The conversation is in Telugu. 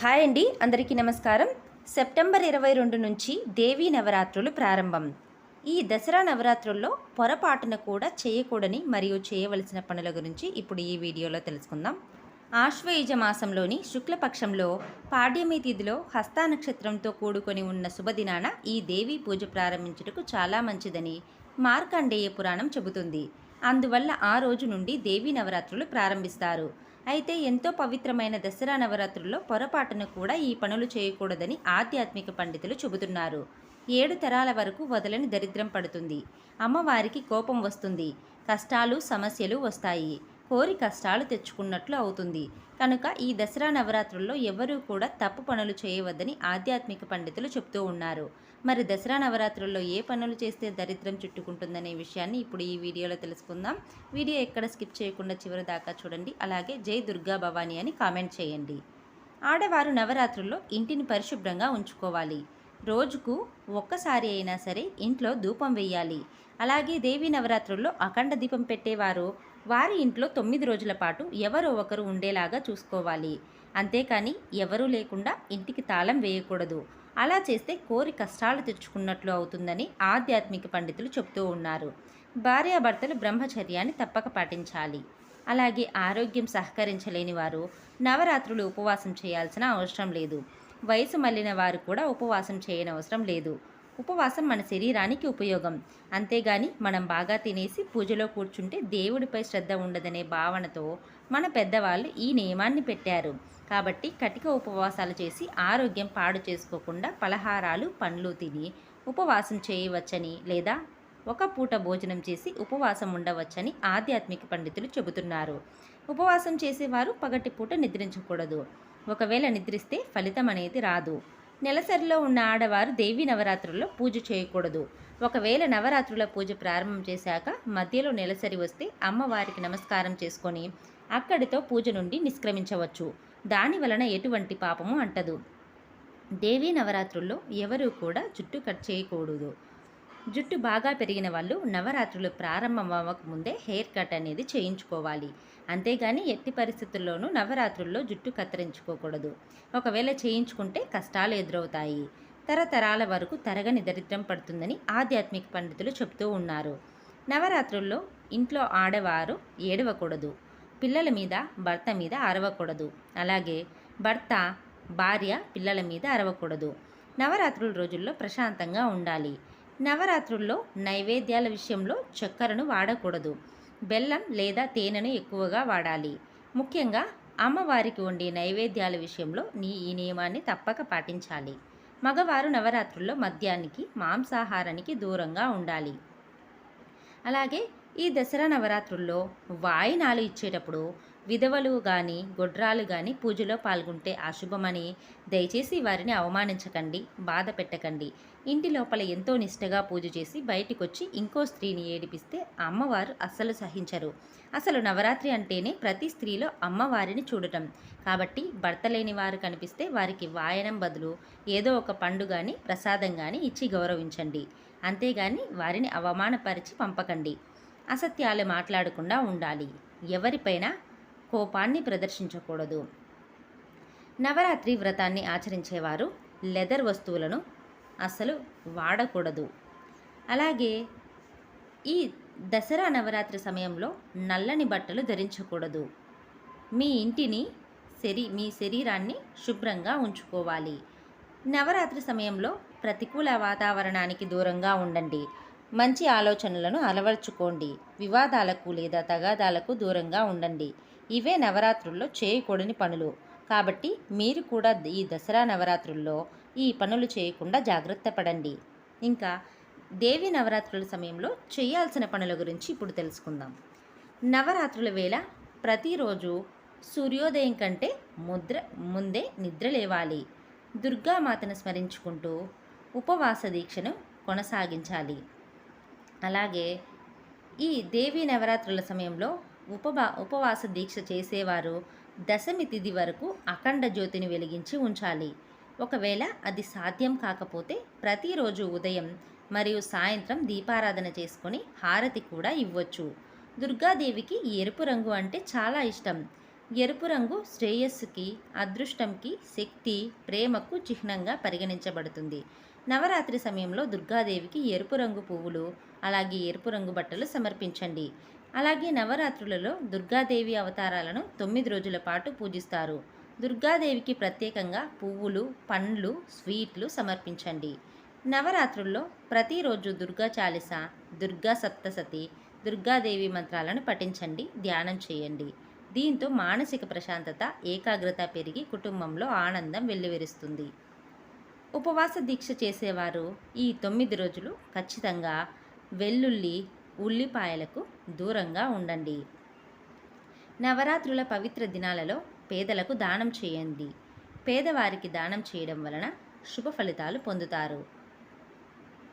హాయ్ అండి అందరికీ నమస్కారం. సెప్టెంబర్ ఇరవై రెండు నుంచి దేవీ నవరాత్రులు ప్రారంభం. ఈ దసరా నవరాత్రుల్లో పొరపాటున కూడా చేయకూడని మరియు చేయవలసిన పనుల గురించి ఇప్పుడు ఈ వీడియోలో తెలుసుకుందాం. ఆశ్వయుజ మాసంలోని శుక్లపక్షంలో పాడ్యమి తిథిలో హస్తా నక్షత్రంతో కూడుకొని ఉన్న శుభదినాన ఈ దేవీ పూజ ప్రారంభించుటకు చాలా మంచిదని మార్కండేయ పురాణం చెబుతుంది. అందువల్ల ఆ రోజు నుండి దేవీ నవరాత్రులు ప్రారంభిస్తారు. అయితే ఎంతో పవిత్రమైన దసరా నవరాత్రుల్లో పొరపాటున కూడా ఈ పనులు చేయకూడదని ఆధ్యాత్మిక పండితులు చెబుతున్నారు. ఏడు తరాల వరకు వదలని దరిద్రం పడుతుంది. అమ్మవారికి కోపం వస్తుంది. కష్టాలు సమస్యలు వస్తాయి. కోరి కష్టాలు తెచ్చుకున్నట్లు అవుతుంది. కనుక ఈ దసరా నవరాత్రుల్లో ఎవరూ కూడా తప్పు పనులు చేయవద్దని ఆధ్యాత్మిక పండితులు చెప్తూ ఉన్నారు. మరి దసరా నవరాత్రుల్లో ఏ పనులు చేస్తే దరిద్రం చుట్టుకుంటుందనే విషయాన్ని ఇప్పుడు ఈ వీడియోలో తెలుసుకుందాం. వీడియో ఎక్కడ స్కిప్ చేయకుండా చివరి దాకా చూడండి. అలాగే జై దుర్గా భవానీ అని కామెంట్ చేయండి. ఆడవారు నవరాత్రుల్లో ఇంటిని పరిశుభ్రంగా ఉంచుకోవాలి. రోజుకు ఒక్కసారి అయినా సరే ఇంట్లో ధూపం వేయాలి అలాగే దేవీ నవరాత్రుల్లో అఖండ దీపం పెట్టేవారు వారి ఇంట్లో తొమ్మిది రోజుల పాటు ఎవరో ఒకరు ఉండేలాగా చూసుకోవాలి. అంతేకాని ఎవరూ లేకుండా ఇంటికి తాళం వేయకూడదు. అలా చేస్తే కోరి కష్టాలు తెచ్చుకున్నట్లు అవుతుందని ఆధ్యాత్మిక పండితులు చెప్తూ ఉన్నారు. భార్యాభర్తలు బ్రహ్మచర్యాన్ని తప్పక పాటించాలి. అలాగే ఆరోగ్యం సహకరించలేని వారు నవరాత్రులు ఉపవాసం చేయాల్సిన అవసరం లేదు. వయసు మళ్ళిన వారు కూడా ఉపవాసం చేయనవసరం లేదు. ఉపవాసం మన శరీరానికి ఉపయోగం. అంతేగాని మనం బాగా తినేసి పూజలో కూర్చుంటే దేవుడిపై శ్రద్ధ ఉండదనే భావనతో మన పెద్దవాళ్ళు ఈ నియమాన్ని పెట్టారు. కాబట్టి కటిక ఉపవాసాలు చేసి ఆరోగ్యం పాడు చేసుకోకుండా పలహారాలు పండ్లు తిని ఉపవాసం చేయవచ్చని లేదా ఒక పూట భోజనం చేసి ఉపవాసం ఉండవచ్చని ఆధ్యాత్మిక పండితులు చెబుతున్నారు. ఉపవాసం చేసేవారు పగటి పూట నిద్రించకూడదు. ఒకవేళ నిద్రిస్తే ఫలితం అనేది రాదు. నెలసరిలో ఉన్న ఆడవారు దేవీ నవరాత్రుల్లో పూజ చేయకూడదు. ఒకవేళ నవరాత్రుల పూజ ప్రారంభం చేశాక మధ్యలో నెలసరి వస్తే అమ్మవారికి నమస్కారం చేసుకొని అక్కడితో పూజ నుండి నిష్క్రమించవచ్చు. దాని వలన ఎటువంటి పాపము అంటదు. దేవీ నవరాత్రుల్లో ఎవరూ కూడా జుట్టు కట్ చేయకూడదు. జుట్టు బాగా పెరిగిన వాళ్ళు నవరాత్రులు ప్రారంభం అవ్వక ముందే హెయిర్ కట్ అనేది చేయించుకోవాలి. అంతేగాని ఎట్టి పరిస్థితుల్లోనూ నవరాత్రుల్లో జుట్టు కత్తిరించుకోకూడదు. ఒకవేళ చేయించుకుంటే కష్టాలు ఎదురవుతాయి. తరతరాల వరకు తరగని దరిద్రం పడుతుందని ఆధ్యాత్మిక పండితులు చెప్తూ ఉన్నారు. నవరాత్రుల్లో ఇంట్లో ఆడవారు ఏడవకూడదు. పిల్లల మీద భర్త మీద అరవకూడదు. అలాగే భర్త భార్య పిల్లల మీద అరవకూడదు. నవరాత్రుల రోజుల్లో ప్రశాంతంగా ఉండాలి. నవరాత్రుల్లో నైవేద్యాల విషయంలో చక్కెరను వాడకూడదు. బెల్లం లేదా తేనెను ఎక్కువగా వాడాలి. ముఖ్యంగా అమ్మవారికి వండే నైవేద్యాల విషయంలో నీ ఈ నియమాన్ని తప్పక పాటించాలి. మగవారు నవరాత్రుల్లో మద్యానికి మాంసాహారానికి దూరంగా ఉండాలి. అలాగే ఈ దసరా నవరాత్రుల్లో వాయినాలు ఇచ్చేటప్పుడు విధవలు కానీ గొడ్రాలు కానీ పూజలో పాల్గొంటే అశుభమని దయచేసి వారిని అవమానించకండి బాధ పెట్టకండి. ఇంటి లోపల ఎంతో నిష్టగా పూజ చేసి బయటికొచ్చి ఇంకో స్త్రీని ఏడిపిస్తే అమ్మవారు అస్సలు సహించరు. అసలు నవరాత్రి అంటేనే ప్రతి స్త్రీలో అమ్మవారిని చూడటం. కాబట్టి భర్త లేని వారు కనిపిస్తే వారికి వాయనం బదులు ఏదో ఒక పండు కానీ ప్రసాదం కానీ ఇచ్చి గౌరవించండి. అంతేగాని వారిని అవమానపరిచి పంపకండి. అసత్యాలు మాట్లాడకుండా ఉండాలి. ఎవరిపైనా కోపాన్ని ప్రదర్శించకూడదు. నవరాత్రి వ్రతాన్ని ఆచరించేవారు లెదర్ వస్తువులను అసలు వాడకూడదు. అలాగే ఈ దసరా నవరాత్రి సమయంలో నల్లని బట్టలు ధరించకూడదు. మీ ఇంటిని శరీ మీ శరీరాన్ని శుభ్రంగా ఉంచుకోవాలి. నవరాత్రి సమయంలో ప్రతికూల వాతావరణానికి దూరంగా ఉండండి. మంచి ఆలోచనలను అలవర్చుకోండి. వివాదాలకు లేదా తగాదాలకు దూరంగా ఉండండి. ఇవే నవరాత్రుల్లో చేయకూడని పనులు. కాబట్టి మీరు కూడా ఈ దసరా నవరాత్రుల్లో ఈ పనులు చేయకుండా జాగ్రత్త పడండి. ఇంకా దేవి నవరాత్రుల సమయంలో చేయాల్సిన పనుల గురించి ఇప్పుడు తెలుసుకుందాం. నవరాత్రుల వేళ ప్రతిరోజు సూర్యోదయం కంటే ముద్ర ముందే నిద్ర లేవాలి. దుర్గామాతను స్మరించుకుంటూ ఉపవాస దీక్షను కొనసాగించాలి. అలాగే ఈ దేవీ నవరాత్రుల సమయంలో ఉపవా ఉపవాస దీక్ష చేసేవారు దశమి తిథి వరకు అఖండ జ్యోతిని వెలిగించి ఉంచాలి. ఒకవేళ అది సాధ్యం కాకపోతే ప్రతిరోజు ఉదయం మరియు సాయంత్రం దీపారాధన చేసుకొని హారతి కూడా ఇవ్వచ్చు. దుర్గాదేవికి ఎరుపు రంగు అంటే చాలా ఇష్టం. ఎరుపు రంగు శ్రేయస్సుకి అదృష్టంకి శక్తి ప్రేమకు చిహ్నంగా పరిగణించబడుతుంది. నవరాత్రి సమయంలో దుర్గాదేవికి ఎరుపు రంగు పువ్వులు అలాగే ఎరుపు రంగు బట్టలు సమర్పించండి. అలాగే నవరాత్రులలో దుర్గాదేవి అవతారాలను తొమ్మిది రోజుల పాటు పూజిస్తారు. దుర్గాదేవికి ప్రత్యేకంగా పువ్వులు పండ్లు స్వీట్లు సమర్పించండి. నవరాత్రుల్లో ప్రతిరోజు దుర్గా చాలిస దుర్గా సప్తసతి దుర్గాదేవి మంత్రాలను పఠించండి ధ్యానం చేయండి. దీంతో మానసిక ప్రశాంతత ఏకాగ్రత పెరిగి కుటుంబంలో ఆనందం వెల్లువిరుస్తుంది. ఉపవాస దీక్ష చేసేవారు ఈ తొమ్మిది రోజులు ఖచ్చితంగా వెల్లుల్లి ఉల్లిపాయలకు దూరంగా ఉండండి. నవరాత్రుల పవిత్ర దినాలలో పేదలకు దానం చేయండి. పేదవారికి దానం చేయడం వలన శుభ ఫలితాలు పొందుతారు.